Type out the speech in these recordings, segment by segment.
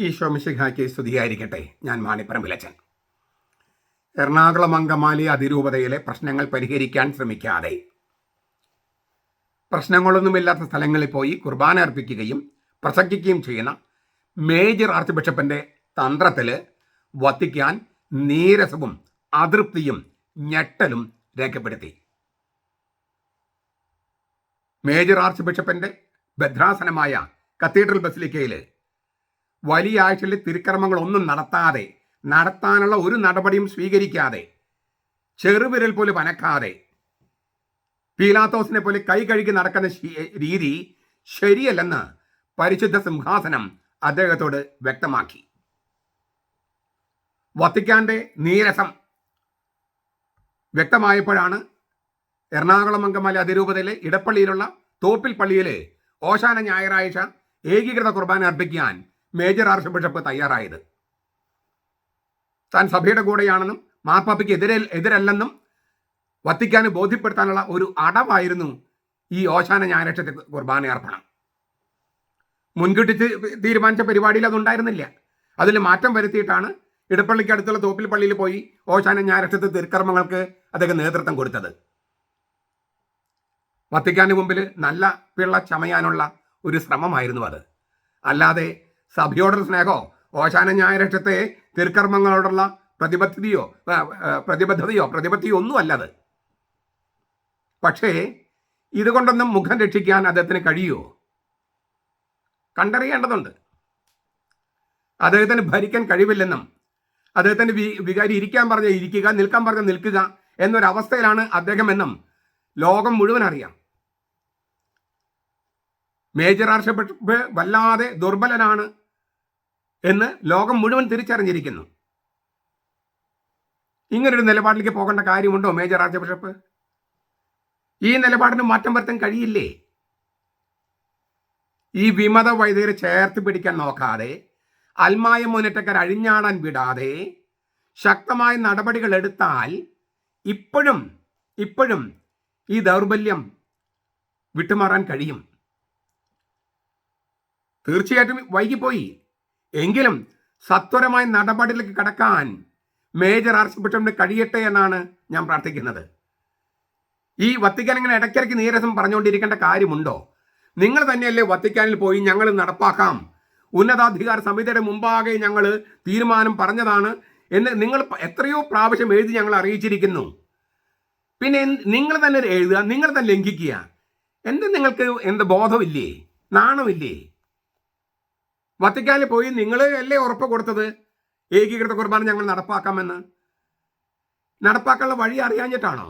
ഈശോ മിശിഹായ്ക്ക് സ്തുതിയായിരിക്കട്ടെ. ഞാൻ മാണിപ്പറമ്പിലച്ചൻ. എറണാകുളം അങ്കമാലി അതിരൂപതയിലെ പ്രശ്നങ്ങൾ പരിഹരിക്കാൻ ശ്രമിക്കാതെ. പ്രശ്നങ്ങളൊന്നുമില്ലാത്ത സ്ഥലങ്ങളിൽ പോയി കുർബാന അർപ്പിക്കുകയും പ്രസംഗിക്കുകയും ചെയ്യുന്ന മേജർ ആർച്ച് ബിഷപ്പിന്റെ തന്ത്രത്തിൽ വത്തിക്കാൻ നീരസവും അതൃപ്തിയും ഞെട്ടലും രേഖപ്പെടുത്തി. മേജർ ആർച്ച് ബിഷപ്പിന്റെ ഭദ്രാസനമായ കത്തീഡ്രൽ ബസിലിക്കയിൽ വലിയ ആഴ്ചയിൽ തിരുക്കർമ്മങ്ങളൊന്നും നടത്താതെ നടത്താനുള്ള ഒരു നടപടിയും സ്വീകരിക്കാതെ ചെറുവിരൽ പോലും അനക്കാതെ പീലാത്തോസിനെ പോലെ കൈ കഴുകി നടക്കുന്ന രീതി ശരിയല്ലെന്ന് പരിശുദ്ധ സിംഹാസനം അദ്ദേഹത്തോട് വ്യക്തമാക്കി. വത്തിക്കാന്റെ നീരസം വ്യക്തമായപ്പോഴാണ് എറണാകുളം അങ്കമാലി അതിരൂപതയിലെ ഇടപ്പള്ളിയിലുള്ള തോപ്പിൽ പള്ളിയിലെ ഓശാന ഞായറാഴ്ച ഏകീകൃത കുർബാന അർപ്പിക്കാൻ മേജർ ആർച്ച് ബിഷപ്പ് തയ്യാറായത്. താൻ സഭയുടെ കൂടെയാണെന്നും മാർപ്പാപ്പയ്ക്ക് എതിരെ എതിരല്ലെന്നും വത്തിക്കാന് ബോധ്യപ്പെടുത്താനുള്ള ഒരു അടവായിരുന്നു ഈ ഓശാന ഞായറാഴ്ചത്തെ കുർബാന അർപ്പണം. മുൻകൂട്ടി തീരുമാനിച്ച പരിപാടിയിൽ അതുണ്ടായിരുന്നില്ല. അതിൽ മാറ്റം വരുത്തിയിട്ടാണ് ഇടപ്പള്ളിക്ക് അടുത്തുള്ള തോപ്പിൽ പള്ളിയിൽ പോയി ഓശാന ഞായറാഴ്ചത്തെ തിരുക്കർമ്മങ്ങൾക്ക് അദ്ദേഹം നേതൃത്വം കൊടുത്തത്. വത്തിക്കാന് മുമ്പിൽ നല്ല പിള്ള ചമയാനുള്ള ഒരു ശ്രമമായിരുന്നു അത്. അല്ലാതെ സഭയോടുള്ള സ്നേഹമോ ഓശാന ഞായറാഴ്ചത്തെ തിരുക്കർമ്മങ്ങളോടുള്ള പ്രതിബദ്ധതയോ പ്രതിബദ്ധതയോ പ്രതിബദ്ധിയോ ഒന്നുമല്ല അത് പക്ഷേ ഇതുകൊണ്ടൊന്നും മുഖം രക്ഷിക്കാൻ അദ്ദേഹത്തിന് കഴിയുമോ കണ്ടറിയേണ്ടതുണ്ട്. അദ്ദേഹത്തിന് ഭരിക്കാൻ കഴിവില്ലെന്നും അദ്ദേഹത്തിന് വികാരി ഇരിക്കാൻ പറഞ്ഞ ഇരിക്കുക നിൽക്കാൻ പറഞ്ഞ നിൽക്കുക എന്നൊരവസ്ഥയിലാണ് അദ്ദേഹം എന്നും ലോകം മുഴുവൻ അറിയാം. മേജർ ആർഷപ്പെട്ട് വല്ലാതെ ദുർബലനാണ് എന്ന് ലോകം മുഴുവൻ തിരിച്ചറിഞ്ഞിരിക്കുന്നു. ഇങ്ങനൊരു നിലപാടിലേക്ക് പോകേണ്ട കാര്യമുണ്ടോ മേജർ ആർച്ച് ബിഷപ്പ്? ഈ നിലപാടിന് മാറ്റം വരുത്താൻ കഴിയില്ലേ? ഈ വിമത വൈദ്യരെ ചേർത്ത് പിടിക്കാൻ നോക്കാതെ അൽമായ മുന്നേറ്റക്കാർ അഴിഞ്ഞാടാൻ വിടാതെ ശക്തമായ നടപടികൾ എടുത്താൽ ഇപ്പോഴും ഇപ്പോഴും ഈ ദൗർബല്യം വിട്ടുമാറാൻ കഴിയും. തീർച്ചയായിട്ടും വൈകിപ്പോയി. എങ്കിലും സത്വരമായ നടപടിയിലേക്ക് കടക്കാൻ മേജർ ആർച്ച് ബിഷപ്പിന് കഴിയട്ടെ എന്നാണ് ഞാൻ പ്രാർത്ഥിക്കുന്നത്. ഈ വത്തിക്കാൻ ഇങ്ങനെ ഇടയ്ക്കിടയ്ക്ക് നീരസം പറഞ്ഞുകൊണ്ടിരിക്കേണ്ട കാര്യമുണ്ടോ? നിങ്ങൾ തന്നെയല്ലേ വത്തിക്കാനിൽ പോയി ഞങ്ങൾ നടപ്പാക്കാം. ഉന്നതാധികാര സമിതിയുടെ മുമ്പാകെ ഞങ്ങൾ തീരുമാനം പറഞ്ഞതാണ് എന്ന് നിങ്ങൾ എത്രയോ പ്രാവശ്യം എഴുതി ഞങ്ങൾ അറിയിച്ചിരിക്കുന്നു. പിന്നെ നിങ്ങൾ തന്നെ എഴുതുക നിങ്ങൾ തന്നെ ലംഘിക്കുക. എന്ത് നിങ്ങൾക്ക് എന്ത് ബോധമില്ലേ? നാണമില്ലേ? വത്തിക്കാനിൽ പോയി നിങ്ങൾ അല്ലേ ഉറപ്പ് കൊടുത്തത്? ഏകീകൃത കുർബാന ഞങ്ങൾ നടപ്പാക്കാമെന്ന്. നടപ്പാക്കാനുള്ള വഴി അറിയാഞ്ഞിട്ടാണോ?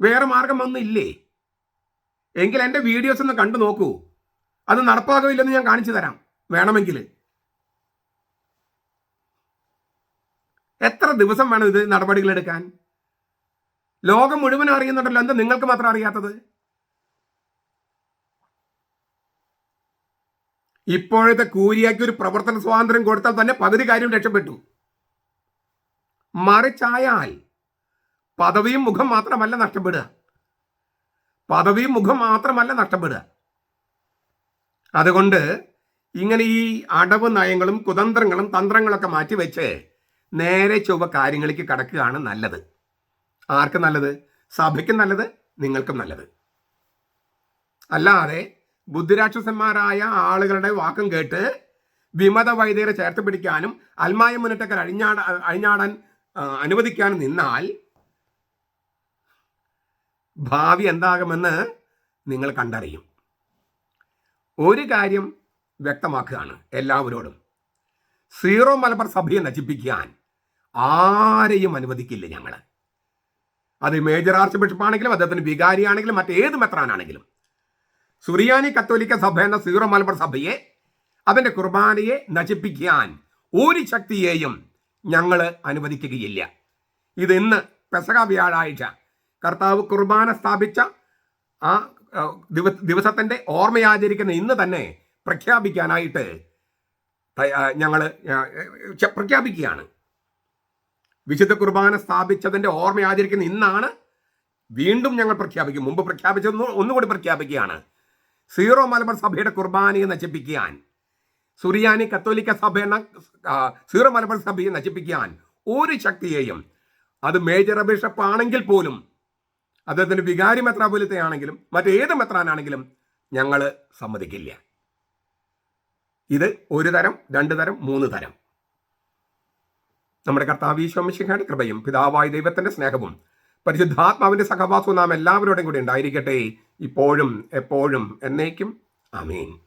വേറെ മാർഗം ഒന്നും ഇല്ലേ എങ്കിൽ എന്റെ വീഡിയോസ് ഒന്ന് കണ്ടു നോക്കൂ. അത് നടപ്പാകില്ലെന്ന് ഞാൻ കാണിച്ചു തരാം. വേണമെങ്കിൽ. എത്ര ദിവസം വേണം ഇത് നടപടികൾ എടുക്കാൻ ലോകം മുഴുവൻ അറിയുന്നുണ്ടല്ലോ. എന്താ നിങ്ങൾക്ക് മാത്രം അറിയാത്തത്? ഇപ്പോഴത്തെ കൂരിയാക്കി ഒരു പ്രവർത്തന സ്വാതന്ത്ര്യം കൊടുത്താൽ തന്നെ പകുതി കാര്യം രക്ഷപ്പെട്ടു. മറിച്ചായാൽ പദവിയും മുഖം മാത്രമല്ല നഷ്ടപ്പെടുക. പദവിയും മുഖം മാത്രമല്ല നഷ്ടപ്പെടുക. അതുകൊണ്ട് ഇങ്ങനെ ഈ അടവ് നയങ്ങളും കുതന്ത്രങ്ങളും തന്ത്രങ്ങളൊക്കെ മാറ്റി വെച്ച് നേരെ ചൊവ്വ കാര്യങ്ങളിലേക്ക് കടക്കുകയാണ് നല്ലത്. ആർക്കും നല്ലത്? സഭയ്ക്കും നല്ലത്? നിങ്ങൾക്കും നല്ലത്. അല്ലാതെ ബുദ്ധിരാക്ഷസന്മാരായ ആളുകളുടെ വാക്കും കേട്ട് വിമത വൈദ്യരെ ചേർത്ത് പിടിക്കാനും അൽമായ മുന്നേറ്റക്കാർ അഴിഞ്ഞാട അഴിഞ്ഞാടാൻ അനുവദിക്കാനും നിന്നാൽ ഭാവി എന്താകുമെന്ന് നിങ്ങൾ കണ്ടറിയും. ഒരു കാര്യം വ്യക്തമാക്കുകയാണ് എല്ലാവരോടും. സീറോ മലബാർ സഭയെ നശിപ്പിക്കാൻ ആരെയും അനുവദിക്കില്ല ഞങ്ങൾ അത് മേജർ ആർച്ച് ബിഷപ്പ് ആണെങ്കിലും അദ്ദേഹത്തിന് വികാരിയാണെങ്കിലും മറ്റേത് മെത്രാനാണെങ്കിലും. സുറിയാനി കത്തോലിക്ക സഭ എന്ന സീറോ മലബാർ സഭയെ അതിന്റെ കുർബാനയെ നശിപ്പിക്കാൻ ഒരു ശക്തിയെയും ഞങ്ങൾ അനുവദിക്കുകയില്ല. ഇത് ഇന്ന് പെസക വ്യാഴാഴ്ച. കർത്താവ് കുർബാന സ്ഥാപിച്ച ആ ദിവസത്തിന്റെ ദിവ- ആചരിക്കുന്ന ഓർമ്മയാചരിക്കുന്ന ഇന്ന് തന്നെ പ്രഖ്യാപിക്കാനായിട്ട് ഞങ്ങൾ പ്രഖ്യാപിക്കുകയാണ്. വിശുദ്ധ കുർബാന സ്ഥാപിച്ചതിന്റെ ഓർമ്മ ആചരിക്കുന്ന ഇന്നാണ് വീണ്ടും ഞങ്ങൾ പ്രഖ്യാപിക്കും. മുമ്പ് പ്രഖ്യാപിച്ചത് ഒന്നുകൂടി പ്രഖ്യാപിക്കുകയാണ്. സീറോ മലബാർ സഭയുടെ കുർബാനയെ നശിപ്പിക്കാൻ സുറിയാനി കത്തോലിക്ക സഭ സീറോ മലബാർ സഭയെ നശിപ്പിക്കാൻ ഒരു ശക്തിയെയും അത് മേജർ ബിഷപ്പ് ആണെങ്കിൽ പോലും അദ്ദേഹത്തിന്റെ വികാരി മെത്രാപൊലിത്തെ ആണെങ്കിലും മറ്റേത് മെത്രാനാണെങ്കിലും ഞങ്ങൾ സമ്മതിക്കില്ല. ഇത് ഒരു തരം രണ്ട് തരം മൂന്ന് തരം. നമ്മുടെ കർത്താവ് ഈശോമിശിഖയുടെ കൃപയും പിതാവായ ദൈവത്തിന്റെ സ്നേഹവും പരിശുദ്ധാത്മാവിന്റെ സഹവാസവും നാം എല്ലാവരോടും കൂടി ഉണ്ടായിരിക്കട്ടെ. ഇപ്പോഴും എപ്പോഴും എന്നേക്കും. അമീൻ